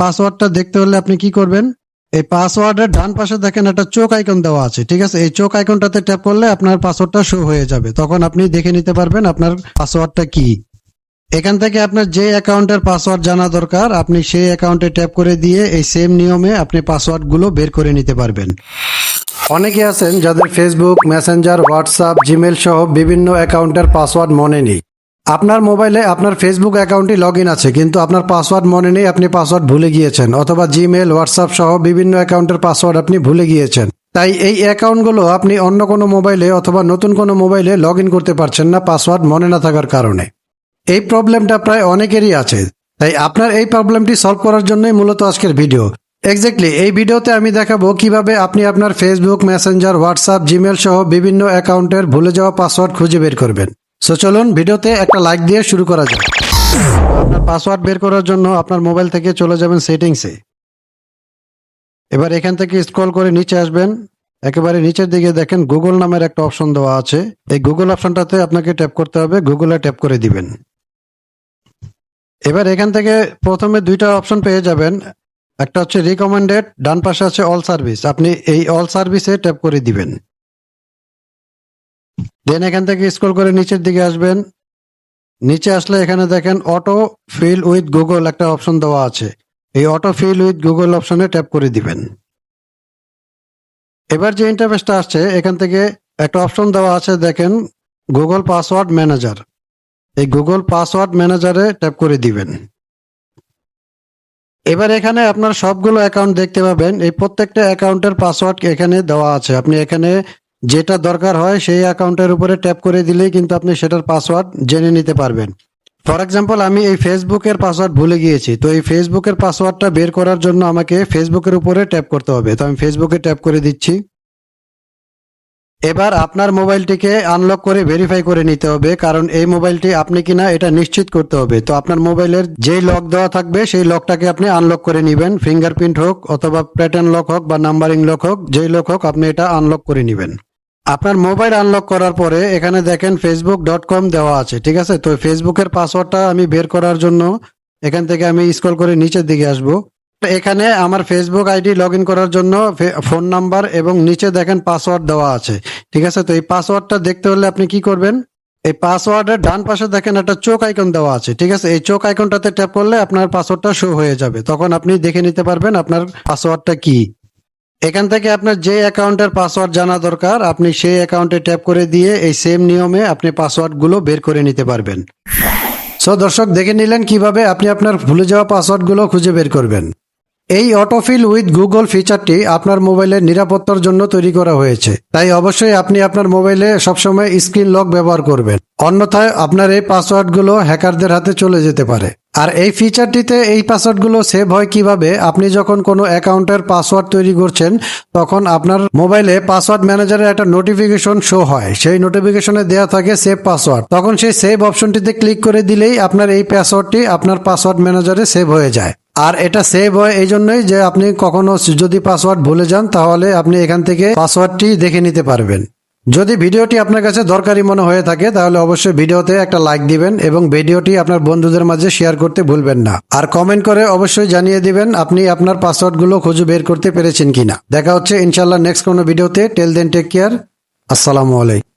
পাসওয়ার্ডটা দেখতে হলে আপনি কি করবেন? এই পাসওয়ার্ডের ডান পাশে দেখেন একটা চোখ আইকন দেওয়া আছে, ঠিক আছে? এই চোখ আইকনটাতে ট্যাপ করলে আপনার পাসওয়ার্ডটা শো হয়ে যাবে। তখন আপনি দেখে নিতে পারবেন আপনার পাসওয়ার্ডটা কি। এখান থেকে আপনার যে অ্যাকাউন্টের পাসওয়ার্ড জানা দরকার, আপনি সেই অ্যাকাউন্টে ট্যাপ করে দিয়ে এই সেম নিয়মে আপনি পাসওয়ার্ডগুলো বের করে নিতে পারবেন। অনেকে আছেন যাদের ফেসবুক মেসেঞ্জার হোয়াটসঅ্যাপ জিমেল সহ বিভিন্ন অ্যাকাউন্টের পাসওয়ার্ড মনে নেই। আপনার মোবাইলে আপনার ফেসবুক অ্যাকাউন্টটি লগ ইন আছে, কিন্তু আপনার পাসওয়ার্ড মনে নেই, আপনি পাসওয়ার্ড ভুলে গিয়েছেন, অথবা জিমেল হোয়াটসঅ্যাপ সহ বিভিন্ন অ্যাকাউন্টের পাসওয়ার্ড আপনি ভুলে গিয়েছেন। তাই এই অ্যাকাউন্টগুলো আপনি অন্য কোনো মোবাইলে অথবা নতুন কোনো মোবাইলে লগ ইন করতে পারছেন না পাসওয়ার্ড মনে না থাকার কারণে। এই প্রবলেমটা প্রায় অনেকেরই আছে। তাই আপনার এই প্রবলেমটি সলভ করার জন্যই মূলত আজকের ভিডিও এক্স্যাক্টলি এই ভিডিওতে আমি দেখাবো কীভাবে আপনি আপনার ফেসবুক মেসেঞ্জার হোয়াটসঅ্যাপ জিমেল সহ বিভিন্ন অ্যাকাউন্টের ভুলে যাওয়া পাসওয়ার্ড খুঁজে বের করবেন। সো চলুন ভিডিওতে একটা লাইক দিয়ে শুরু করা যাক। আপনার পাসওয়ার্ড বের করার জন্য আপনার মোবাইল থেকে চলে যাবেন সেটিংসে এবার এখান থেকে স্ক্রল করে নিচে আসবেন। একেবারে নিচের দিকে দেখেন গুগল নামের একটা অপশন দেওয়া আছে। এই গুগল অপশনটাতে আপনাকে ট্যাপ করতে হবে। গুগলে ট্যাপ করে দিবেন। এবার এখান থেকে প্রথমে দুইটা অপশন পেয়ে যাবেন। একটা হচ্ছে রিকমেন্ডেড ডান পাশে আছে অল সার্ভিস আপনি এই অল সার্ভিসে ট্যাপ করে দিবেন। দেন এখান থেকে স্ক্রল করে নিচের দিকে আসবেন। নিচে আসলে এখানে দেখেন অটো ফিল উইথ গুগল একটা অপশন দেওয়া আছে। এই অটো ফিল উইথ গুগল অপশনে ট্যাপ করে দিবেন। এবার যে ইন্টারফেসটা আসছে, এখান থেকে একটা অপশন দেওয়া আছে, দেখেন গুগল পাসওয়ার্ড ম্যানেজার এই গুগল পাসওয়ার্ড ম্যানেজারে ট্যাপ করে দিবেন। এবার এখানে আপনার সবগুলো অ্যাকাউন্ট দেখতে পাবেন। এই প্রত্যেকটা অ্যাকাউন্টের পাসওয়ার্ড এখানে দেওয়া আছে। আপনি এখানে যেটা দরকার হয় সেই অ্যাকাউন্টের উপরে ট্যাপ করে দিলেই কিন্তু আপনি সেটার পাসওয়ার্ড জেনে নিতে পারবেন। ফর এক্সাম্পল আমি এই ফেসবুকের পাসওয়ার্ড ভুলে গিয়েছি। তো এই ফেসবুকের পাসওয়ার্ডটা বের করার জন্য আমাকে ফেসবুকের উপরে ট্যাপ করতে হবে। তো আমি ফেসবুকে ট্যাপ করে দিচ্ছি। এবার আপনার মোবাইলটিকে আনলক করে ভেরিফাই করে নিতে হবে, কারণ এই মোবাইলটি আপনি কিনা এটা নিশ্চিত করতে হবে। তো আপনার মোবাইলের যেই লক দেওয়া থাকবে, সেই লকটাকে আপনি আনলক করে নেবেন। ফিঙ্গারপ্রিন্ট হোক অথবা প্যাটার্ন লক হোক বা নাম্বারিং লক হোক, যেই লক হোক, আপনি এটা আনলক করে নেবেন। আপনার মোবাইল আনলক করার পরে এখানে দেখেন ফেসবুক ডট কম দেওয়া আছে, ঠিক আছে? তো ফেসবুকের পাসওয়ার্ডটা আমি বের করার জন্য এখান থেকে আমি স্ক্রল করে নিচের দিকে আসব। এখানে আমার ফেসবুক আইডি লগ করার জন্য ফোন নাম্বার এবং নিচে দেখেন পাসওয়ার্ড দেওয়া আছে, ঠিক আছে? তো এই পাসওয়ার্ডটা দেখতে হলে আপনি কি করবেন? এই পাসওয়ার্ডের ডান পাশে দেখেন একটা চোখ আইকন দেওয়া আছে, ঠিক আছে? এই চোখ আইকনটাতে ট্যাপ করলে আপনার পাসওয়ার্ডটা শো হয়ে যাবে। তখন আপনি দেখে নিতে পারবেন আপনার পাসওয়ার্ডটা কি। এখান থেকে আপনার যে অ্যাকাউন্টের পাসওয়ার্ড জানা দরকার, আপনি সেই অ্যাকাউন্টে ট্যাপ করে দিয়ে এই সেম নিয়মে আপনি পাসওয়ার্ডগুলো বের করে নিতে পারবেন। সো দর্শক, দেখে নিলেন কীভাবে আপনি আপনার ভুলে যাওয়া পাসওয়ার্ডগুলো খুঁজে বের করবেন। এই অটোফিল উইথ গুগল ফিচারটি আপনার মোবাইলের নিরাপত্তার জন্য তৈরি করা হয়েছে। তাই অবশ্যই আপনি আপনার মোবাইলে সবসময় স্ক্রিন লক ব্যবহার করবেন। অন্যথায় আপনার এই পাসওয়ার্ডগুলো হ্যাকারদের হাতে চলে যেতে পারে। আর এই ফিচারটিতে এই পাসওয়ার্ডগুলো সেভ হয় কীভাবে? আপনি যখন কোনো অ্যাকাউন্টের পাসওয়ার্ড তৈরি করছেন, তখন আপনার মোবাইলে পাসওয়ার্ড ম্যানেজারের একটা নোটিফিকেশন শো হয়। সেই নোটিফিকেশনে দেওয়া থাকে সেভ পাসওয়ার্ড তখন সেই সেভ অপশনটিতে ক্লিক করে দিলেই আপনার এই পাসওয়ার্ডটি আপনার পাসওয়ার্ড ম্যানেজারে সেভ হয়ে যায়। আর এটা সেভ হয় এই জন্যই যে আপনি কখনো যদি পাসওয়ার্ড ভুলে যান, তাহলে আপনি এখান থেকে পাসওয়ার্ডটি দেখে নিতে পারবেন। যদি ভিডিওটি আপনার কাছে দরকারি মনে হয়ে থাকে, তাহলে অবশ্যই ভিডিওতে একটা লাইক দিবেন এবং ভিডিওটি আপনার বন্ধুদের মাঝে শেয়ার করতে ভুলবেন না। আর কমেন্ট করে অবশ্যই জানিয়ে দিবেন আপনি আপনার পাসওয়ার্ডগুলো খুঁজে বের করতে পেরেছেন কিনা। দেখা হচ্ছে ইনশাল্লাহ নেক্সট কোনো ভিডিওতে। টেল দেন টেক কেয়ার আসসালামু আলাইকুম।